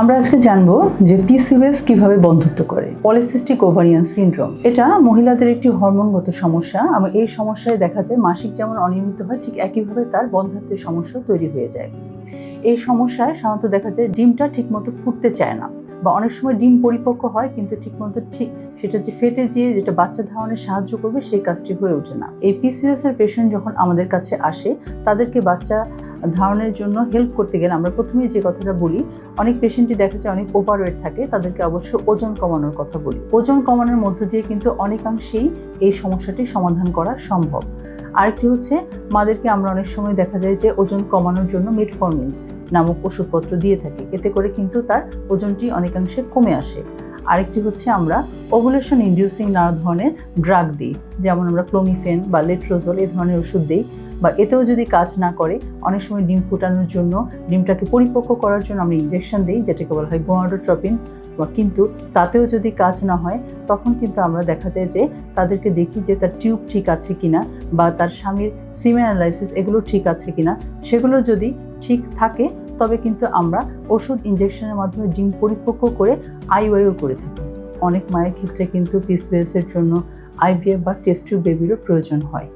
আমরা আজকে জানব যে পিসিওএস কীভাবে বন্ধুত্ব করে। পলিসিস্টিক ওভারিয়ান সিনড্রোম এটা মহিলাদের একটি হরমোনগত সমস্যা। এবং এই সমস্যায় দেখা যায় মাসিক যেমন অনিয়মিত হয়, ঠিক একইভাবে তার বন্ধাত্বের সমস্যা তৈরি হয়ে যায়। এই সমস্যায় সাধারণত দেখা যায় ডিমটা ঠিকমতো ফুটতে চায় না বা অনেক সময় ডিম পরিপক্ক হয়, কিন্তু ঠিকমতো ঠিক সেটা যে ফেটে যেয়ে যেটা বাচ্চা ধারণে সাহায্য করবে, সেই কাজটি হয়ে ওঠে না। এই পিসিওএস এর পেশেন্ট যখন আমাদের কাছে আসে, তাদেরকে বাচ্চা ধারণের জন্য হেল্প করতে গেলে আমরা প্রথমেই যে কথাটা বলি, অনেক পেশেন্টই দেখা যায় অনেক ওভারওয়েট থাকে, তাদেরকে অবশ্যই ওজন কমানোর কথা বলি। ওজন কমানোর মধ্য দিয়ে কিন্তু অনেকাংশেই এই সমস্যাটি সমাধান করা সম্ভব। আরেকটি হচ্ছে, মাদেরকে আমরা অনেক সময় দেখা যায় যে ওজন কমানোর জন্য মেটফর্মিন নামক ওষুধপত্র দিয়ে থাকি, এতে করে কিন্তু তার ওজনটি অনেকাংশে কমে আসে। আরেকটি হচ্ছে আমরা ওভুলেশন ইনডিউসিং নানা ধরনের ড্রাগ দিই, যেমন আমরা ক্লোমিফেন বা লেট্রোজল এই ধরনের ওষুধ দিই, বা এতেও যদি কাজ না করে, অনেক সময় ডিম ফুটানোর জন্য ডিমটাকে পরিপক্ক করার জন্য আমরা ইনজেকশন দিই, যেটাকে বলা হয় গোয়াডোট্রপিন বা কিন্তু তাতেও যদি কাজ না হয়, তখন কিন্তু আমরা দেখা যায় যে তাদেরকে দেখি যে তার টিউব ঠিক আছে কিনা, বা তার স্বামীর সিমেন অ্যানালাইসিস এগুলো ঠিক আছে কিনা, সেগুলো যদি ঠিক থাকে তবে কিন্তু আমরা ওষুধ ইনজেকশনের মাধ্যমে ডিম পরিপক্ক করে আইওয়াইও করে থাকি। অনেক মায়ের ক্ষেত্রে কিন্তু পিসিএসের জন্য আইভিএফ বা টেস্টিউ বেবিরও প্রয়োজন হয়।